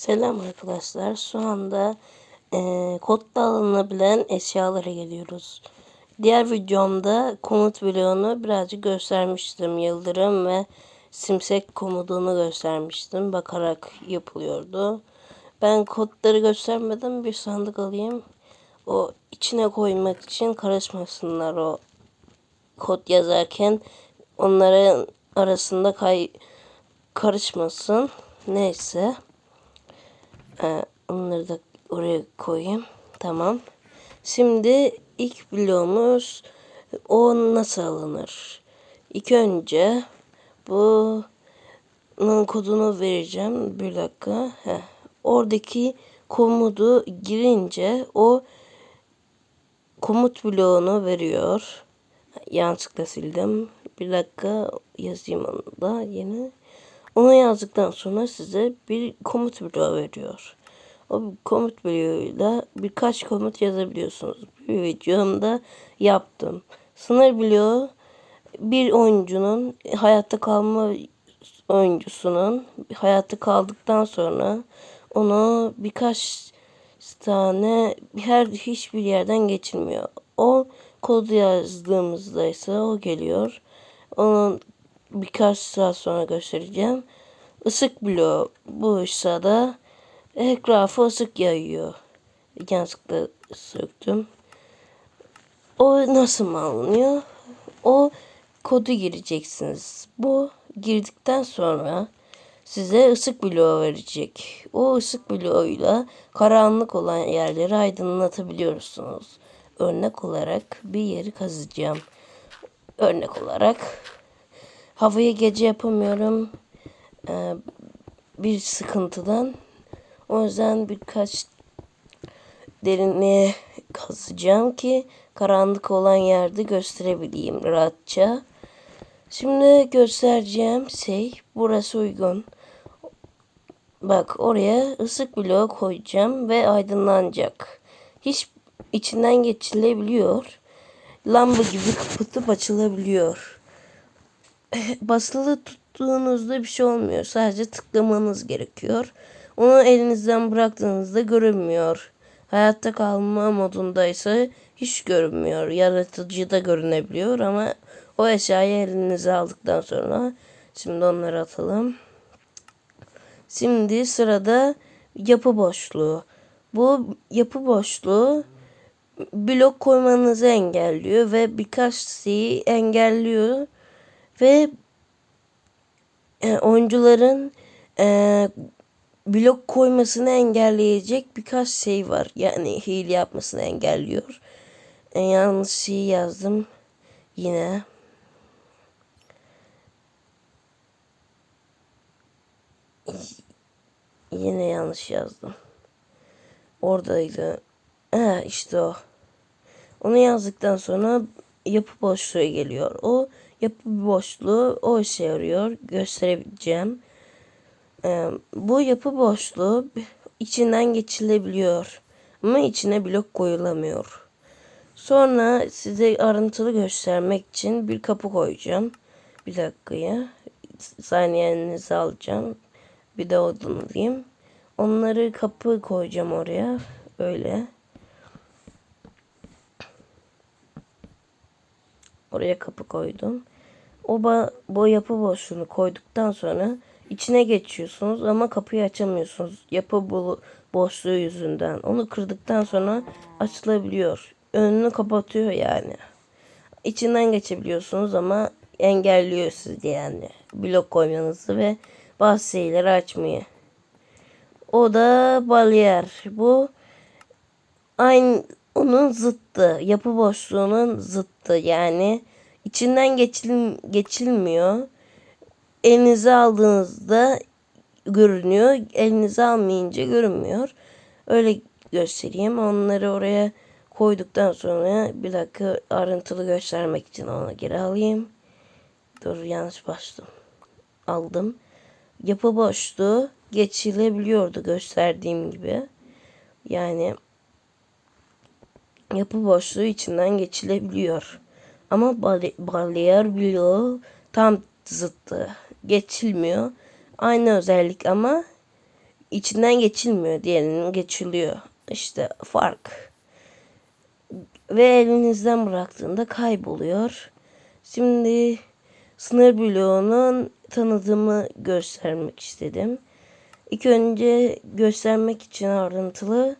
Selam arkadaşlar. Şu anda eee kodda alınabilen eşyalara geliyoruz. Diğer videomda komut bloğunu birazcık göstermiştim. Yıldırım ve simsek komutunu göstermiştim. Bakarak yapılıyordu. Ben kodları göstermeden bir sandık alayım. O içine koymak için karışmasınlar o kod yazarken onların arasında kay karışmasın. Neyse. Ee, onları da oraya koyayım. Tamam. Şimdi ilk bloğumuz o nasıl alınır? İlk önce bunun kodunu vereceğim. Bir dakika. Heh. Oradaki komutu girince o komut bloğunu veriyor. Yanlışlıkla sildim. Bir dakika yazayım onu da yeni. Onu yazdıktan sonra size bir komut bloğu veriyor. O komut bloğuyla birkaç komut yazabiliyorsunuz. Bir videomda yaptım. Sınır bloğu bir oyuncunun hayatta kalma oyuncusunun hayatta kaldıktan sonra onu birkaç tane her hiçbir yerden geçilmiyor. O kodu yazdığımızda ise o geliyor. Onun birkaç saat sonra göstereceğim. Isık bloğu bu ise da etrafı ısık yayıyor. Yanlışlıkla söktüm. O nasıl alınıyor? O kodu gireceksiniz. Bu girdikten sonra size ısık bloğu verecek. O ısık bloğuyla karanlık olan yerleri aydınlatabiliyorsunuz. Örnek olarak bir yeri kazacağım. Örnek olarak havayı gece yapamıyorum. Ee, bir sıkıntıdan. O yüzden birkaç derinliğe kazacağım ki karanlık olan yerde gösterebileyim rahatça. Şimdi göstereceğim şey burası uygun. Bak oraya ısık bloğu koyacağım ve aydınlanacak. Hiç içinden geçilebiliyor. Lamba gibi kapatıp açılabiliyor. Basılı tuttuğunuzda bir şey olmuyor. Sadece tıklamanız gerekiyor. Onu elinizden bıraktığınızda görünmüyor. Hayatta kalma modundaysa hiç görünmüyor. Yaratıcı da görünebiliyor ama o eşyayı elinize aldıktan sonra şimdi onları atalım. Şimdi sırada yapı boşluğu. Bu yapı boşluğu blok koymanızı engelliyor ve birkaç şeyi engelliyor ve e, oyuncuların e, blok koymasını engelleyecek birkaç şey var. Yani hile yapmasını engelliyor. E, yanlış şeyi yazdım yine. Yine yanlış yazdım. Oradaydı. He işte o. Onu yazdıktan sonra yapı boşluğu geliyor. O yapı boşluğu o işe yarıyor. Gösterebileceğim. Ee, bu yapı boşluğu içinden geçilebiliyor. Ama içine blok koyulamıyor. Sonra size arıntılı göstermek için bir kapı koyacağım. Bir dakikaya. Saniyenizi alacağım. Bir de odun alayım. Onları kapı koyacağım oraya. Öyle. Oraya kapı koydum. O ba bu yapı boşluğunu koyduktan sonra içine geçiyorsunuz ama kapıyı açamıyorsunuz. Yapı bu boşluğu yüzünden. Onu kırdıktan sonra açılabiliyor. Önünü kapatıyor yani. İçinden geçebiliyorsunuz ama engelliyor sizi yani. Blok koymanızı ve bazı şeyleri açmayı. O da bariyer. Bu aynı onun zıttı. Yapı boşluğunun zıttı. Yani içinden geçil, geçilmiyor. Elinize aldığınızda görünüyor. Elinize almayınca görünmüyor. Öyle göstereyim. Onları oraya koyduktan sonra bir dakika ayrıntılı göstermek için ona geri alayım. Dur yanlış bastım. Aldım. Yapı boşluğu geçilebiliyordu gösterdiğim gibi. Yani yapı boşluğu içinden geçilebiliyor. Ama bariyer bloğu tam zıttı. Geçilmiyor. Aynı özellik ama içinden geçilmiyor. Diğerinin geçiliyor. İşte fark. Ve elinizden bıraktığında kayboluyor. Şimdi sınır bloğunun tanıdığımı göstermek istedim. İlk önce göstermek için ayrıntılı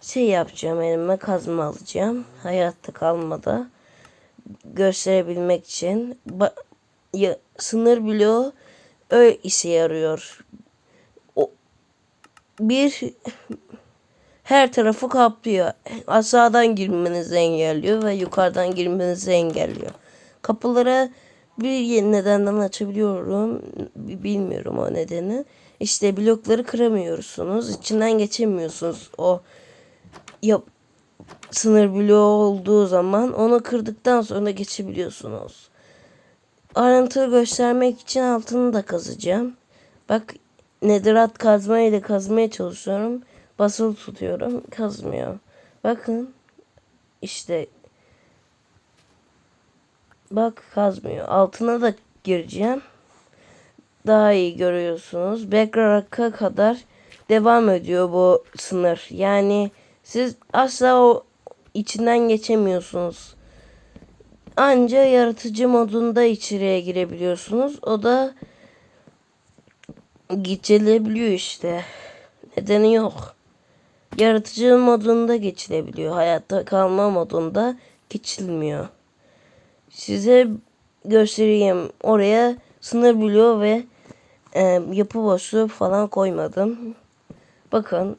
şey yapacağım. Elime kazma alacağım. Hayatta kalmada gösterebilmek için. Ba- ya, sınır bloğu öyle işe yarıyor. O, bir her tarafı kaplıyor. Aşağıdan girmenizi engelliyor ve yukarıdan girmenizi engelliyor. Kapılara bir nedenden açabiliyorum. Bilmiyorum o nedeni. İşte blokları kıramıyorsunuz. İçinden geçemiyorsunuz. O yap sınır bloğu olduğu zaman onu kırdıktan sonra geçebiliyorsunuz. Ayrıntılı göstermek için altını da kazacağım. Bak nedirat kazmayla kazmaya çalışıyorum. Basılı tutuyorum. Kazmıyor. Bakın. işte Bak kazmıyor. Altına da gireceğim. Daha iyi görüyorsunuz. Backrock'a kadar devam ediyor bu sınır. Yani siz asla o içinden geçemiyorsunuz. Anca yaratıcı modunda içeriye girebiliyorsunuz. O da geçilebiliyor işte. Nedeni yok. Yaratıcı modunda geçilebiliyor. Hayatta kalma modunda geçilmiyor. Size göstereyim. Oraya sınır bloğu ve e, yapı boşluğu falan koymadım. Bakın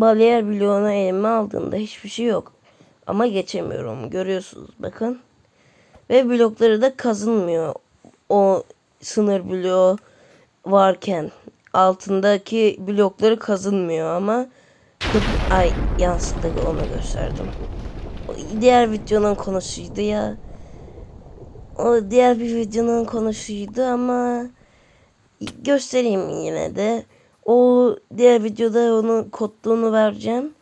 bariyer bloğuna elime aldığımda hiçbir şey yok. Ama geçemiyorum. Görüyorsunuz bakın. Ve blokları da kazınmıyor. O sınır bloğu varken altındaki blokları kazınmıyor ama ay yansıttık onu gösterdim. O diğer videonun konusuydu ya. O diğer bir videonun konusuydu ama göstereyim yine de. O diğer videoda onun kodluğunu vereceğim.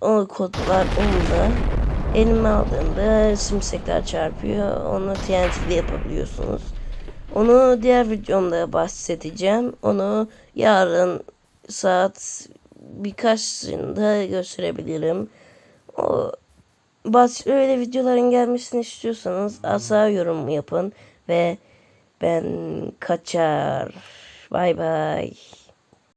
O kodlar onda. Elime aldığımda simsekler çarpıyor. Onu TNT'de yapabiliyorsunuz. Onu diğer videomda bahsedeceğim. Onu yarın saat birkaçında gösterebilirim. O Bas öyle videoların gelmesini istiyorsanız asla yorum yapın ve ben kaçar. Bay bay.